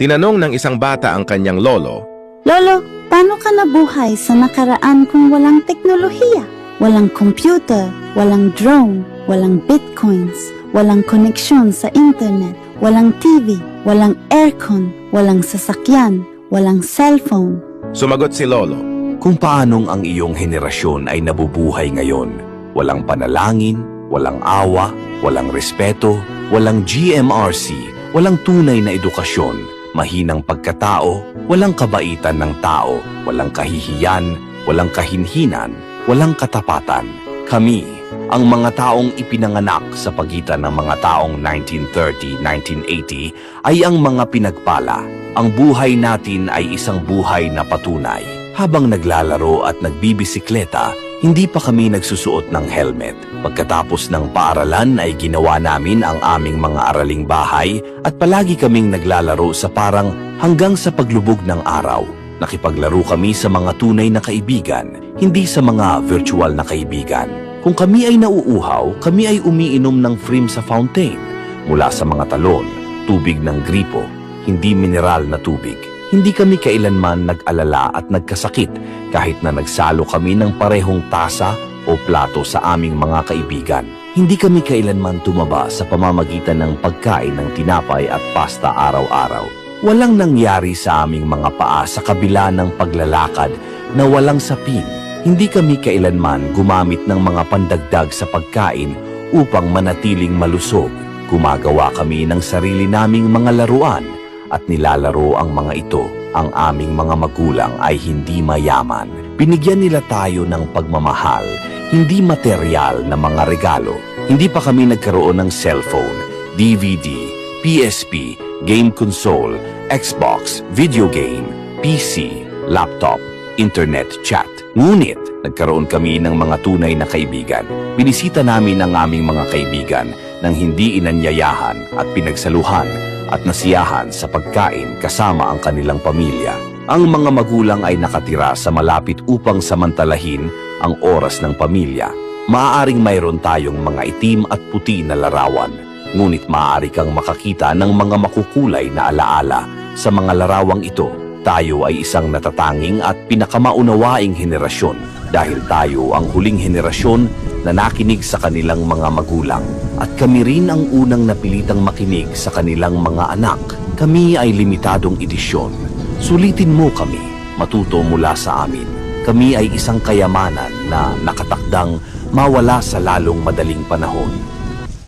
Tinanong ng isang bata ang kanyang lolo, Lolo, paano ka nabuhay sa nakaraan kung walang teknolohiya? Walang computer, walang drone, walang bitcoins, walang koneksyon sa internet, walang TV, walang aircon, walang sasakyan, walang cellphone. sumagot si lolo. Kung paanong ang iyong henerasyon ay nabubuhay ngayon. Walang panalangin, walang awa, walang respeto, walang GMRC, walang tunay na edukasyon, mahinang pagkatao, walang kabaitan ng tao, walang kahihiyan, walang kahinhinan, walang katapatan. Kami, ang mga taong ipinanganak sa pagitan ng mga taong 1930-1980 ay ang mga pinagpala. Ang buhay natin ay isang buhay na patunay. Habang naglalaro at nagbibisikleta, hindi pa kami nagsusuot ng helmet. Pagkatapos ng paaralan ay ginawa namin ang aming mga araling bahay at palagi kaming naglalaro sa parang hanggang sa paglubog ng araw. Nakipaglaro kami sa mga tunay na kaibigan, hindi sa mga virtual na kaibigan. Kung kami ay nauuhaw, kami ay umiinom ng frim sa fountain mula sa mga talon, tubig ng gripo, hindi mineral na tubig. Hindi kami kailanman nag-alala at nagkasakit kahit na nagsalo kami ng parehong tasa o plato sa aming mga kaibigan. Hindi kami kailanman tumaba sa pamamagitan ng pagkain ng tinapay at pasta araw-araw. Walang nangyari sa aming mga paa sa kabila ng paglalakad na walang sapin. Hindi kami kailanman gumamit ng mga pandagdag sa pagkain upang manatiling malusog. Gumagawa kami ng sarili naming mga laruan at nilalaro ang mga ito. Ang aming mga magulang ay hindi mayaman. Binigyan nila tayo ng pagmamahal, hindi material na mga regalo. Hindi pa kami nagkaroon ng cellphone, DVD, PSP, game console, Xbox, video game, PC, laptop, internet chat. Ngunit, nagkaroon kami ng mga tunay na kaibigan. Binisita namin ang aming mga kaibigan nang hindi inanyayahan at pinagsaluhan at nasiyahan sa pagkain kasama ang kanilang pamilya. Ang mga magulang ay nakatira sa malapit upang samantalahin ang oras ng pamilya. Maaaring mayroon tayong mga itim at puti na larawan, ngunit maaari kang makakita ng mga makukulay na alaala sa mga larawang ito. Tayo ay isang natatanging at pinakamaunawaing henerasyon dahil tayo ang huling henerasyon na nakinig sa kanilang mga magulang at kami rin ang unang napilitang makinig sa kanilang mga anak. Kami ay limitadong edisyon. Sulitin mo kami, matuto mula sa amin. Kami ay isang kayamanan na nakatakdang mawala sa lalong madaling panahon.